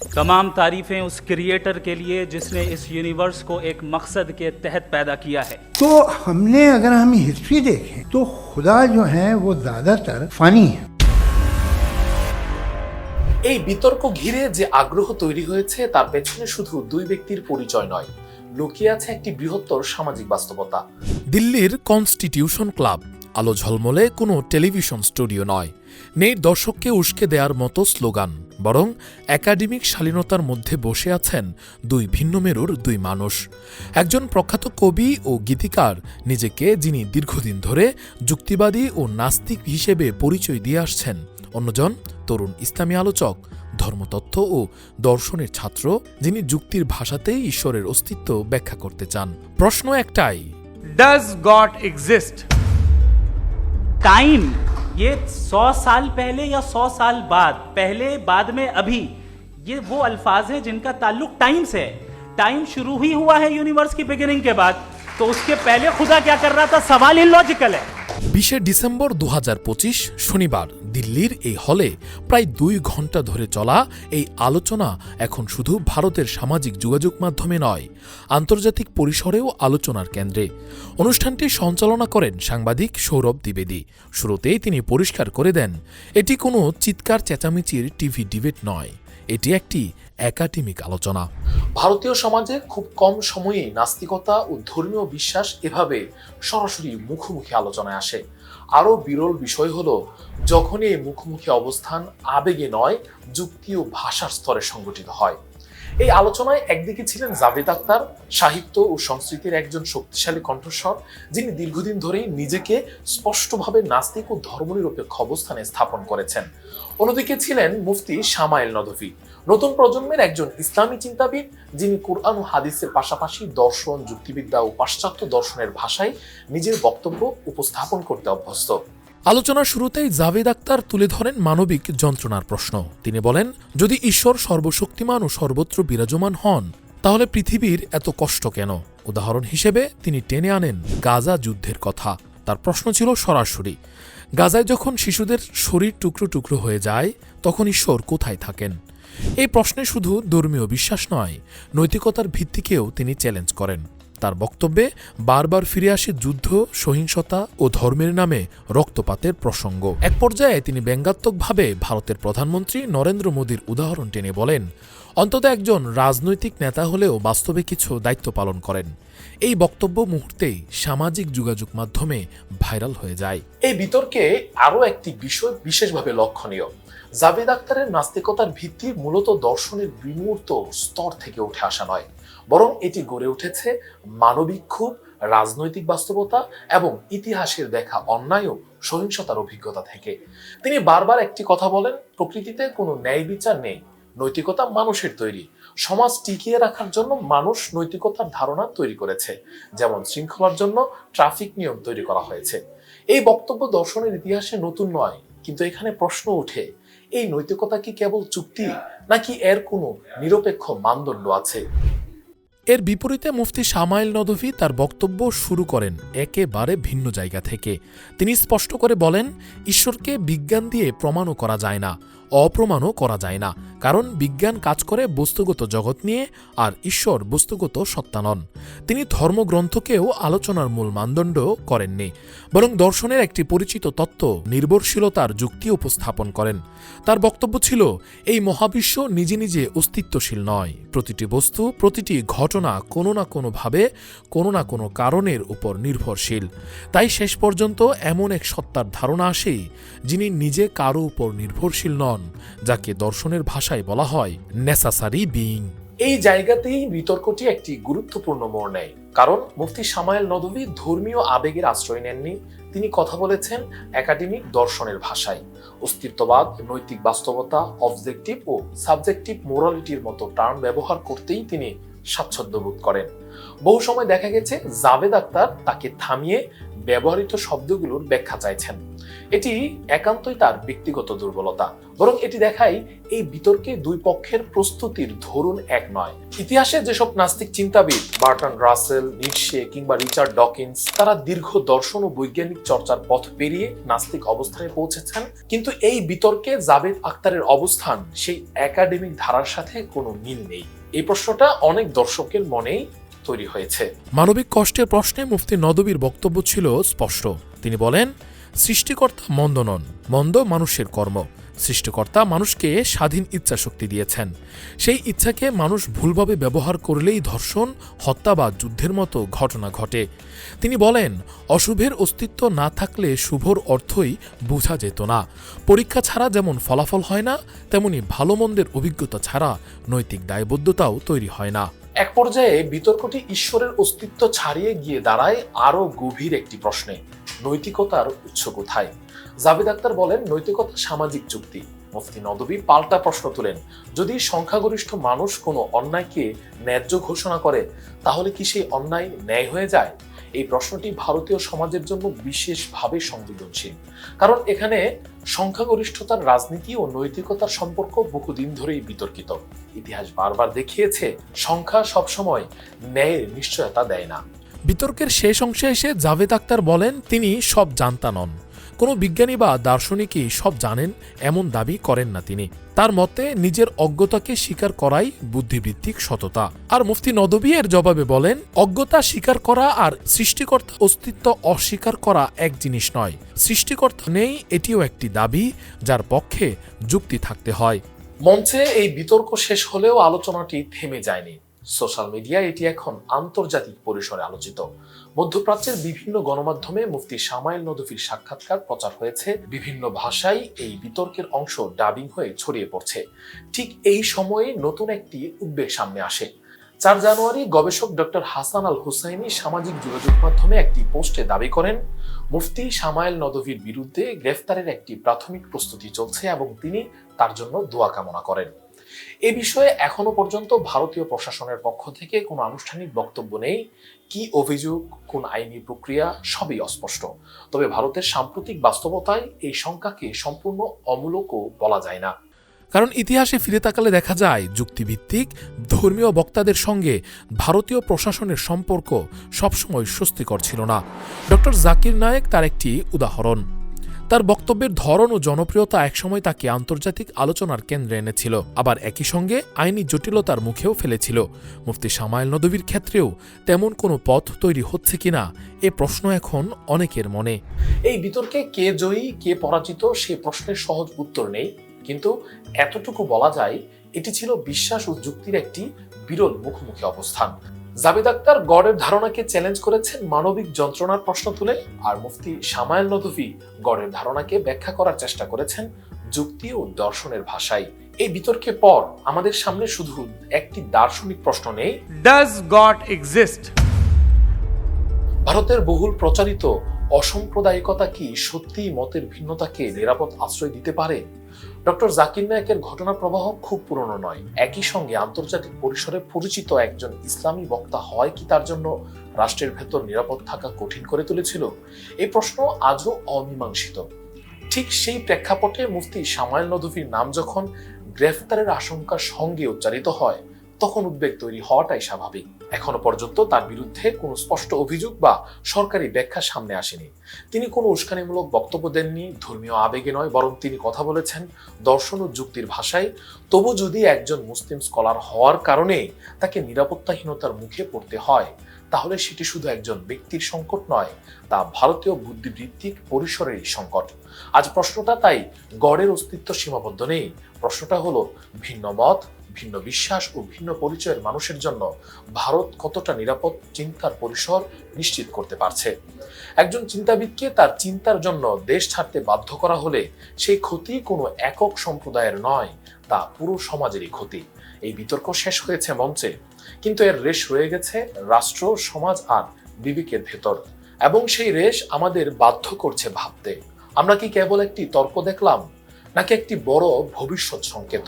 तमाम तारीफ़ें उस क्रिएटर के लिए जिसने इस यूनिवर्स को एक मकसद के तहत पैदा किया है तो हमने अगर हम हिस्ट्री देखें तो खुदा जो है वो ज्यादातर फानी है এই বিতর্ক ঘিরে যে আগ্রহ তৈরি হয়েছে তার পেছনে শুধু দুই ব্যক্তির পরিচয় নয় লুকিয়ে আছে একটি বৃহত্তর সামাজিক বাস্তবতা দিল্লির কনস্টিটিউশন ক্লাব আলো ঝলমলে কোনো টেলিভিশন স্টুডিও নয় নেই দর্শককে উস্কে দেওয়ার মতো স্লোগান বরং একাডেমিক শালীনতার মধ্যে বসে আছেন দুই ভিন্ন মেরুর দুই মানুষ। একজন প্রখ্যাত কবি ও গীতিকার নিজেকে যিনি দীর্ঘদিন ধরে যুক্তিবাদী ও নাস্তিক হিসেবে পরিচয় দিয়ে আসছেন। অন্যজন তরুণ ইসলামী আলোচক ধর্মতত্ত্ব ও দর্শনের ছাত্র যিনি যুক্তির ভাষাতেই ঈশ্বরের অস্তিত্ব ব্যাখ্যা করতে চান। প্রশ্ন একটাই ডাজ গড এক্সিস্ট টাইম ये सौ साल पहले या सौ साल बाद? पहले, बाद में, अभी? ये वो अल्फाज हैं जिनका ताल्लुक टाइम से है। टाइम शुरू ही हुआ है यूनिवर्स की बिगिनिंग के बाद। तो उसके पहले खुदा क्या कर रहा था? सवाल इलॉजिकल है। বিশে ডিসেম্বর দু হাজার পঁচিশ শনিবার দিল্লির এই হলে প্রায় দুই ঘণ্টা ধরে চলা এই আলোচনা এখন শুধু ভারতের সামাজিক যোগাযোগ মাধ্যমে নয়, আন্তর্জাতিক পরিসরেও আলোচনার কেন্দ্রে। অনুষ্ঠানটি সঞ্চালনা করেন সাংবাদিক সৌরভ দ্বিবেদী। শুরুতেই তিনি পরিষ্কার করে দেন, এটি কোনো চিৎকার চেঁচামেচির টিভি ডিবেট নয়, এটি একটি একাডেমিক আলোচনা। ভারতীয় সমাজে খুব কম সময়েই নাস্তিকতা ও ধর্মীয় বিশ্বাস এভাবে সরাসরি মুখোমুখি আলোচনায় আসে। আরও বিরল বিষয় হলো, যখনই এই মুখোমুখি অবস্থান আবেগে নয়, যুক্তি ও ভাষার স্তরে সংগঠিত হয়। এই আলোচনায় একদিকে ছিলেন জাভেদ আক্তার, সাহিত্য ও সংস্কৃতির একজন শক্তিশালী কণ্ঠস্বর, যিনি দীর্ঘদিন ধরেই নিজেকে স্পষ্টভাবে নাস্তিক ও ধর্মনিরপেক্ষ অবস্থানে স্থাপন করেছেন। অন্যদিকে ছিলেন মুফতি শামাইল নদভি। নতুন প্রজন্মের একজন ইসলামী চিন্তাবিদ, যিনি কোরআন ও হাদিসের পাশাপাশি দর্শন, যুক্তিবিদ্যা ও পাশ্চাত্য দর্শনের ভাষায় নিজের বক্তব্য উপস্থাপন করতে অভ্যস্ত। আলোচনার শুরুতেই জাভেদ আক্তার তুলে ধরেন মানবিক যন্ত্রণার প্রশ্ন। তিনি বলেন, যদি ঈশ্বর সর্বশক্তিমান ও সর্বত্র বিরাজমান হন, তাহলে পৃথিবীর এত কষ্ট কেন? উদাহরণ হিসেবে তিনি টেনে আনেন গাজা যুদ্ধের কথা। তার প্রশ্ন ছিল সরাসরি। গাজায় যখন শিশুদের শরীর টুকরো টুকরো হয়ে যায়, তখন ঈশ্বর কোথায় থাকেন? এই প্রশ্নে শুধু ধর্মীয় বিশ্বাস নয়, নৈতিকতার ভিত্তিকেও তিনি চ্যালেঞ্জ করেন। তার বক্তব্যে বারবার ফিরে আসে যুদ্ধ, সহিংসতা ও ধর্মের নামে রক্তপাতের প্রসঙ্গ। এক পর্যায়ে তিনি ব্যঙ্গাত্মকভাবে ভারতের প্রধানমন্ত্রী নরেন্দ্র মোদীর উদাহরণ টেনে বলেন, অন্তত একজন রাজনৈতিক নেতা হলেও বাস্তবে কিছু দায়িত্ব পালন করেন। এই বক্তব্য মুহূর্তেই সামাজিক যোগাযোগ মাধ্যমে ভাইরাল হয়ে যায়। এই বিতর্কে আরও একটি বিষয় বিশেষভাবে লক্ষণীয়। জাভেদ আক্তারের নাস্তিকতার ভিত্তি মূলত দর্শনের বিমূর্ত স্তর থেকে উঠে আসা নয়, বরং এটি গড়ে উঠেছে মানবিক ক্ষোভ, রাজনৈতিক বাস্তবতা এবং ইতিহাসের দেখা অন্যায় সহিংসতার অভিজ্ঞতা থেকে। তিনি বারবার একটি কথা বলেন, প্রকৃতিতে কোনো ন্যায় বিচার নেই, নৈতিকতা মানুষের তৈরি, সমাজ টিকিয়ে রাখার জন্য মানুষ নৈতিকতার ধারণা তৈরি করেছে, যেমন শৃঙ্খলার জন্য ট্রাফিক নিয়ম তৈরি করা হয়েছে। এই বক্তব্য দর্শনের ইতিহাসে নতুন নয়, কিন্তু এখানে প্রশ্ন ওঠে এই নৈতিকতা কি কেবল চুক্তি, নাকি এর কোনো নিরপেক্ষ মানদণ্ড আছে? এর বিপরীতে মুফতি শামাইল নদভি তার বক্তব্য শুরু করেন একেবারে ভিন্ন জায়গা থেকে। তিনি স্পষ্ট করে বলেন, ঈশ্বরকে বিজ্ঞান দিয়ে প্রমাণও করা যায় না। অপ্রমাণও করা যায় না, কারণ বিজ্ঞান কাজ করে বস্তুগত জগৎ নিয়ে আর ঈশ্বর বস্তুগত সত্তা নন। তিনি ধর্মগ্রন্থকেও আলোচনার মূল মানদণ্ড করেননি, বরং দর্শনের একটি পরিচিত তত্ত্ব নির্ভরশীলতার যুক্তি উপস্থাপন করেন। তার বক্তব্য ছিল, এই মহাবিশ্ব নিজে নিজে অস্তিত্বশীল নয়। প্রতিটি বস্তু, প্রতিটি ঘটনা কোনো না কোনোভাবে, কোনো না কোনো কারণের উপর নির্ভরশীল। তাই শেষ পর্যন্ত এমন এক সত্তার ধারণা আসেই, যিনি নিজে কারও উপর নির্ভরশীল নন। যাকে দর্শনের ভাষায় বলা হয় নেসাসারি বিং এই জায়গাতেই বিতর্কটি একটি গুরুত্বপূর্ণ মোড় নেয়, কারণ মুফতি সামায়েল নদভী ধর্মীয় আবেগের আশ্রয় নেননি। তিনি কথা বলেছেন একাডেমিক দর্শনের ভাষায়। অস্তিত্ববাদ, নৈতিক বাস্তবতা অবজেক্টিভ ও সাবজেক্টিভ মোরালিটির মতো টার্ম ব্যবহার করতেই তিনি স্বাচ্ছন্দ্য বোধ করেন। বহু সময় দেখা গেছে জাভেদ আক্তার তাকে থামিয়ে ব্যবহৃত শব্দগুলোর ব্যাখ্যা চাইছেন। এটি একান্তই তার ব্যক্তিগত দুর্বলতা। বরং এটি দেখায় এই বিতর্কে দুই পক্ষের প্রস্তুতির ধরুন এক নয়। ইতিহাসে যেসব নাস্তিক চিন্তাবিদ, বার্টন রাসেল নিটশে কিংবা রিচার্ড ডকিন্স, তারা দীর্ঘ দর্শন ও বৈজ্ঞানিক চর্চার পথ পেরিয়ে নাস্তিক অবস্থানে পৌঁছেছেন। কিন্তু এই বিতর্কে জাভেদ আক্তারের অবস্থান সেই একাডেমিক ধারার সাথে কোনো মিল নেই। এই প্রশ্নটা অনেক দর্শকের মনেই তৈরি হয়েছে। মানবিক কষ্টের প্রশ্নে মুফতি নদবীর বক্তব্য ছিল স্পষ্ট। তিনি বলেন, সৃষ্টিকর্তা মন্দ নন, মন্দ মানুষের কর্ম। সৃষ্টিকর্তা মানুষকে স্বাধীন ইচ্ছা শক্তি দিয়েছেন। সেই ইচ্ছাকে মানুষ ভুলভাবে ব্যবহার করলেই ধর্ষণ, হত্যা বা যুদ্ধের মতো ঘটনা ঘটে। তিনি বলেন, অশুভের অস্তিত্ব না থাকলে শুভর অর্থই বোঝা যেত না। পরীক্ষা ছাড়া যেমন ফলাফল হয় না, তেমনি ভালো মন্দের অভিজ্ঞতা ছাড়া নৈতিক দায়বদ্ধতাও তৈরি হয় না। এক পর্যায়ে বিতর্কটি ঈশ্বরের অস্তিত্ব ছাড়িয়ে গিয়ে দাঁড়ায় আরও গভীর একটি প্রশ্নে, নৈতিকতার উৎস কোথায়? জাভেদ আক্তার বলেন, নৈতিকতা সামাজিক চুক্তি মুফতি নদবী পাল্টা প্রশ্ন তোলেন, যদি সংখ্যাগরিষ্ঠ মানুষ কোনো অন্যায়কে ন্যায্য ঘোষণা করে, তাহলে কি সেই অন্যায় ন্যায় হয়ে যায়? এই প্রশ্নটি ভারতীয় সমাজের জন্য বিশেষভাবে সংবেদনশীল। কারণ এখানে সংখ্যাগরিষ্ঠতার রাজনীতি ও নৈতিকতার সম্পর্ক বহুদিন ধরেই বিতর্কিত। ইতিহাস বারবার দেখিয়েছে, সংখ্যা সবসময় ন্যায়ের নিশ্চয়তা দেয় না। বিতর্কের শেষ অংশে এসে জাভেদ আক্তার বলেন, তিনি সব জানতা নন। কোনো বিজ্ঞানী বা দার্শনিকই সব জানেন? এমন দাবি করেন না তিনি। তার মতে, নিজের অজ্ঞতাকে স্বীকার করাই বুদ্ধিভিত্তিক সততা। আর মুফতি নদবী এর জবাবে বলেন, অজ্ঞতা স্বীকার করা আর সৃষ্টিকর্তা অস্তিত্ব অস্বীকার করা এক জিনিস নয়। সৃষ্টিকর্তা নেই, এটিও একটি দাবি যার পক্ষে যুক্তি থাকতে হয়। মঞ্চে এই বিতর্ক শেষ হলেও আলোচনাটি থেমে যায়নি। সোশ্যাল মিডিয়ায় এটি এখন আন্তর্জাতিক পরিসরে আলোচিত। মধ্যপ্রাচ্যের বিভিন্ন গণমাধ্যমে মুফতি সামাইল নদফির সাক্ষাৎকার প্রচার হয়েছে। বিভিন্ন ভাষায় এই বিতর্কের অংশ ডাবিং হয়ে ছড়িয়ে পড়ছে। ঠিক এই সময়ে নতুন একটি উদ্বেগ সামনে আসে। চার জানুয়ারি গবেষক ডক্টর হাসান আল হুসাইনি সামাজিক যোগাযোগ মাধ্যমে একটি পোস্টে দাবি করেন, মুফতি সামাইল নদভির বিরুদ্ধে গ্রেফতারের একটি প্রাথমিক প্রস্তুতি চলছে এবং তিনি তার জন্য দোয়া কামনা করেন। এ বিষয়ে এখনও পর্যন্ত ভারতীয় প্রশাসনের পক্ষ থেকে কোনো আনুষ্ঠানিক বক্তব্য নেই। কি অভিযোগ, কোন আইনি প্রক্রিয়া, সবই অস্পষ্ট। তবে ভারতের সাম্প্রতিক বাস্তবতায় এই শঙ্কাকে সম্পূর্ণ অমূলকও বলা যায় না। কারণ ইতিহাসে ফিরে তাকালে দেখা যায়, যুক্তিভিত্তিক, ধর্মীয় বক্তাদের সঙ্গে ভারতীয় প্রশাসনের সম্পর্ক সবসময় স্বস্তিকর ছিল না। ডক্টর জাকির নায়েক তার একটি উদাহরণ। তার বক্তব্যের ধরন ও জনপ্রিয়তা একসময় তাকে আন্তর্জাতিক আলোচনার কেন্দ্রে এনেছিল, আবার একই সঙ্গে আইনি জটিলতার মুখেও ফেলেছিল। মুফতি সামাইল নদবীর ক্ষেত্রেও তেমন কোনো পথ তৈরি হচ্ছে কিনা এ প্রশ্ন এখন অনেকের মনে। এই বিতর্কে কে জয়ী, কে পরাজিত, সে প্রশ্নের সহজ উত্তর নেই। কিন্তু এতটুকু বলা যায়, এটি ছিল বিশ্বাস ও যুক্তির একটি বিরল মুখোমুখি অবস্থান। জাবেদ আক্তার গডের ধারণাকে চ্যালেঞ্জ করেছেন মানবিক যন্ত্রণার প্রশ্ন তুলে আর মুফতি সামায়েল নদভি গডের ধারণাকে ব্যাখ্যা করার চেষ্টা করেছেন যুক্তি ও দর্শনের ভাষায়। এই বিতর্কের পর আমাদের সামনে শুধু একটি দার্শনিক প্রশ্ন নেই। ডাজ গড এক্সিস্ট ভারতের বহুল প্রচারিত অসাম্প্রদায়িকতা কি সত্যি মতের ভিন্নতাকে নিরাপদ আশ্রয় দিতে পারে? ডক্টর জাকির নায়কের ঘটনা প্রবাহ খুব পুরনো নয়। একই সঙ্গে আন্তর্জাতিক পরিসরে পরিচিত একজন ইসলামী বক্তা হয় কি তার জন্য রাষ্ট্রের ভেতর নিরাপদ থাকা কঠিন করে তুলেছিল? এই প্রশ্ন আজও অমীমাংসিত। ঠিক সেই প্রেক্ষাপটে মুফতি সামাইল নদফির নাম যখন গ্রেফতারের আশঙ্কার সঙ্গে উচ্চারিত হয়, তখন উদ্বেগ তৈরি হওয়াটাই স্বাভাবিক। এখনও পর্যন্ত তার বিরুদ্ধে কোনো স্পষ্ট অভিযোগ বা সরকারি ব্যাখ্যা সামনে আসেনি। তিনি কোনো উস্কানিমূলক বক্তব্য দেননি, ধর্মীয় আবেগে নয়, বরং তিনি কথা বলেছেন দর্শন ও যুক্তির ভাষায়। তবু যদি একজন মুসলিম স্কলার হওয়ার কারণে তাকে নিরাপত্তাহীনতার মুখে পড়তে হয়, তাহলে সেটি শুধু একজন ব্যক্তির সংকট নয়, তা ভারতীয় বুদ্ধিবৃত্তিক পরিসরেরই সংকট। আজ প্রশ্নটা তাই গড়ের অস্তিত্ব সীমাবদ্ধ নেই। প্রশ্নটা হলো, ভিন্ন মত ভিন্ন বিশ্বাস ও ভিন্ন পরিচয়ের মানুষের জন্য ভারত কতটা নিরাপদ চিন্তার পরিসর নিশ্চিত করতে পারছে। একজন চিন্তাবিদকে তার চিন্তার জন্য দেশ ছাড়তে বাধ্য করা হলে সেই ক্ষতি কোনো একক সম্প্রদায়ের নয়, তা পুরো সমাজেরই ক্ষতি। এই বিতর্ক শেষ হয়েছে মঞ্চে, কিন্তু এর রেশ রয়ে গেছে রাষ্ট্র, সমাজ আর বিবেকের ভেতর। এবং সেই রেশ আমাদের বাধ্য করছে ভাবতে। আমরা কি কেবল একটি তর্ক দেখলাম, নাকি একটি বড় ভবিষ্যৎ সংকেত?